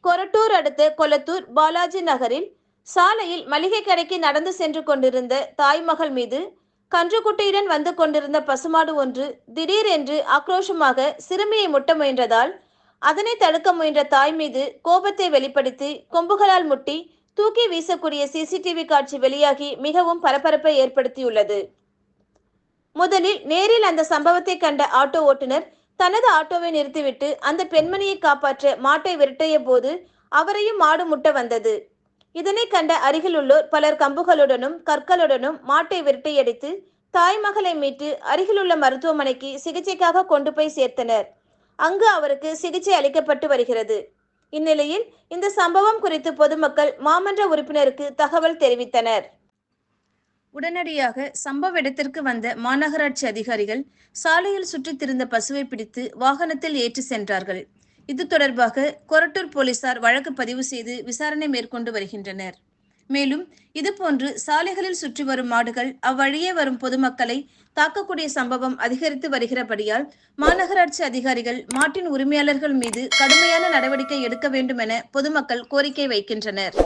கொரட்டூர் அடுத்த கொலத்தூர் பாலாஜி நகரில் சாலையில் மளிகை கடைக்கு நடந்து சென்று கொண்டிருந்த தாய்மகள் மீது கன்றுக்குட்டியுடன் வந்து கொண்டிருந்த பசுமாடு ஒன்று திடீரென்று ஆக்ரோஷமாக சிறுமியை முட்ட முயன்றதால் அதனை தடுக்க முயன்ற தாய் மீது கோபத்தை வெளிப்படுத்தி கொம்புகளால் முட்டி தூக்கி வீசக்கூடிய சிசிடிவி காட்சி வெளியாகி மிகவும் பரபரப்பை ஏற்படுத்தியுள்ளது. முதலில் நேரில் அந்த சம்பவத்தை கண்ட ஆட்டோ ஓட்டுநர் தனது ஆட்டோவை நிறுத்திவிட்டு அந்த பெண்மணியை காப்பாற்ற மாட்டை விரட்டிய போது அவரையும் மாடு முட்ட வந்தது. இதனை கண்ட அருகிலுள்ளோர் பலர் கம்புகளுடனும் கற்களுடனும் மாட்டை விரட்டையடித்து தாய்மகளை மீட்டு அருகிலுள்ள மருத்துவமனைக்கு சிகிச்சைக்காக கொண்டு போய் சேர்த்தனர். அங்கு அவருக்கு சிகிச்சை அளிக்கப்பட்டு வருகிறது. இந்நிலையில் இந்த சம்பவம் குறித்து பொதுமக்கள் மாமன்ற உறுப்பினருக்கு தகவல் தெரிவித்தனர். உடனடியாக சம்பவ இடத்திற்கு வந்த மாநகராட்சி அதிகாரிகள் சாலையில் சுற்றித் திரிந்த பசுவை பிடித்து வாகனத்தில் ஏற்றி சென்றார்கள். இது தொடர்பாக கொரட்டூர் போலீசார் வழக்கு பதிவு செய்து விசாரணை மேற்கொண்டு வருகின்றனர். மேலும் இதுபோன்று சாலைகளில் சுற்றி வரும் மாடுகள் அவ்வழியே வரும் பொதுமக்களை தாக்கக்கூடிய சம்பவம் அதிகரித்து வருகிறபடியால் மாநகராட்சி அதிகாரிகள் மாட்டின் உரிமையாளர்கள் மீது கடுமையான நடவடிக்கை எடுக்க வேண்டும் என பொதுமக்கள் கோரிக்கை வைக்கின்றனர்.